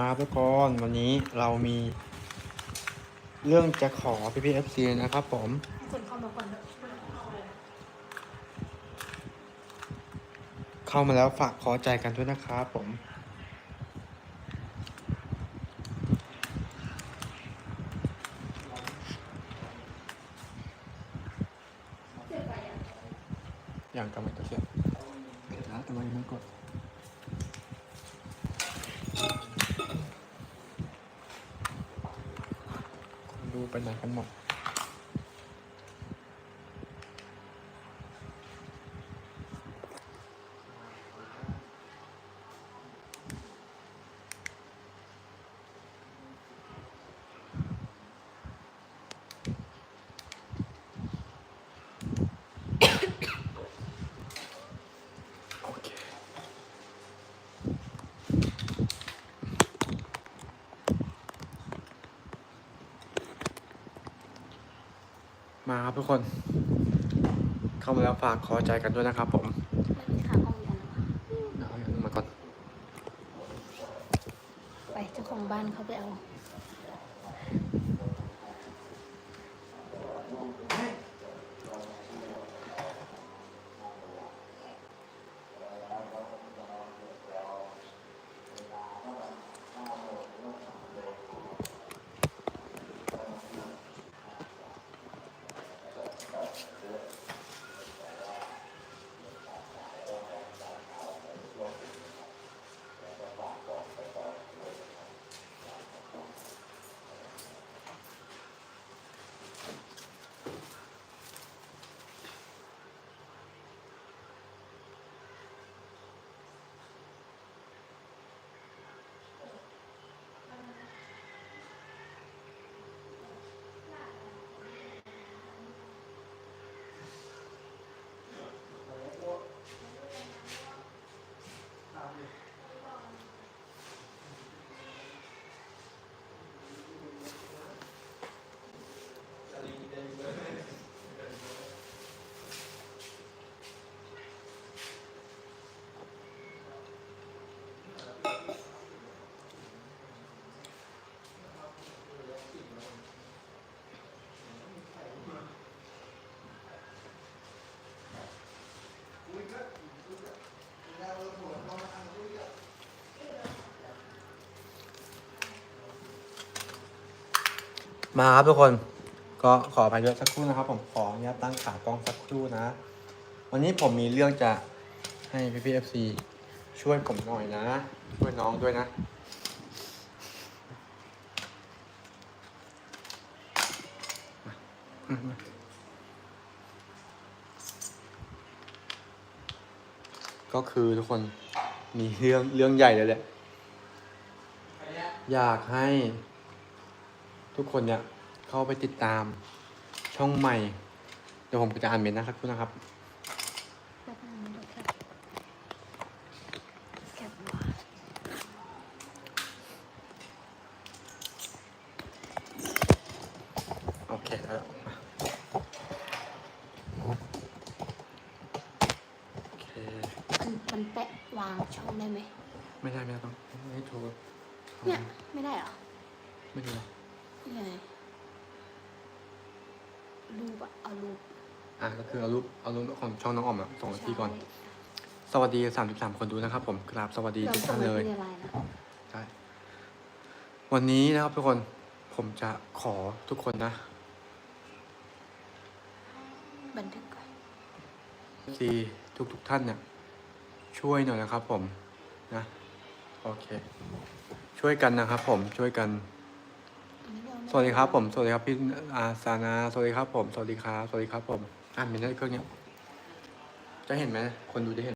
ครับทุกคนวันนี้เรามีเรื่องจะขอพี่พีเอฟซีนะครับผมคนเข้ามาก่อนเถอะเข้ามาแล้วฝากขอใจกันด้วยนะครับผมอย่างกำลังจะเสร็จเสร็จแล้วแต่ว่ายังไม่กด คนดู ไปไหนกันหมด มาครับทุกคน เข้ามาแล้วฝากขอใจกันด้วยนะครับผมไม่มีขาห้องยันหรอเอาอย่างนั้นมาก่อน ไปเจ้าของบ้านเขาไปเอา มาครับทุกคนก็ขอไปด้วยสักครู่นะครับผมขออนุญาตตั้งขากล้องสักครู่นะ วันนี้ผมมีเรื่องจะให้พี่พีเอฟซีช่วยผมหน่อยนะ ช่วยน้องด้วยนะ ก็คือทุกคนมีเรื่องเรื่องใหญ่เลยแหละอยากให้ ทุกคนเนี่ยเข้าไปติดตามช่องใหม่ เดี๋ยวผมจะอ่านเมนต์นะครับคุณนะครับแล้วก็มีรถแคปแคปว่าโอเคแล้วมาโอเค มันมันแปะวางช่องได้ไหม ไม่ได้ไม่ได้ต้องไม่ให้โทรเนี่ย ไม่ได้เหรอ ไม่ได้หรอนี่ ไงรูปอะเอารูปอะก็คือเอารูปเอารูปของช่องน้องออมอะส่งมาที่ก่อนใช่สวัสดี33คนดูนะครับ ผมกราบสวัสดีเราทุกส่ท่างนไปเลยที่อะไรนะใช่วันนี้นะครับทุกคนผมจะขอทุกคนนะ บันทึกก่อนซีทุกทุกๆท่านเนี่ย ช่วยหน่อยนะครับผมนะ โอเค ช่วยกันนะครับผมช่วยกันอันนี้เราไม่ สวัสดีครับผม สวัสดีครับพี่อาสานา สวัสดีครับผม สวัสดีครับ สวัสดีครับผม อ่านเป็นได้เครื่องเนี้ย จะเห็นไหม คนดูจะเห็น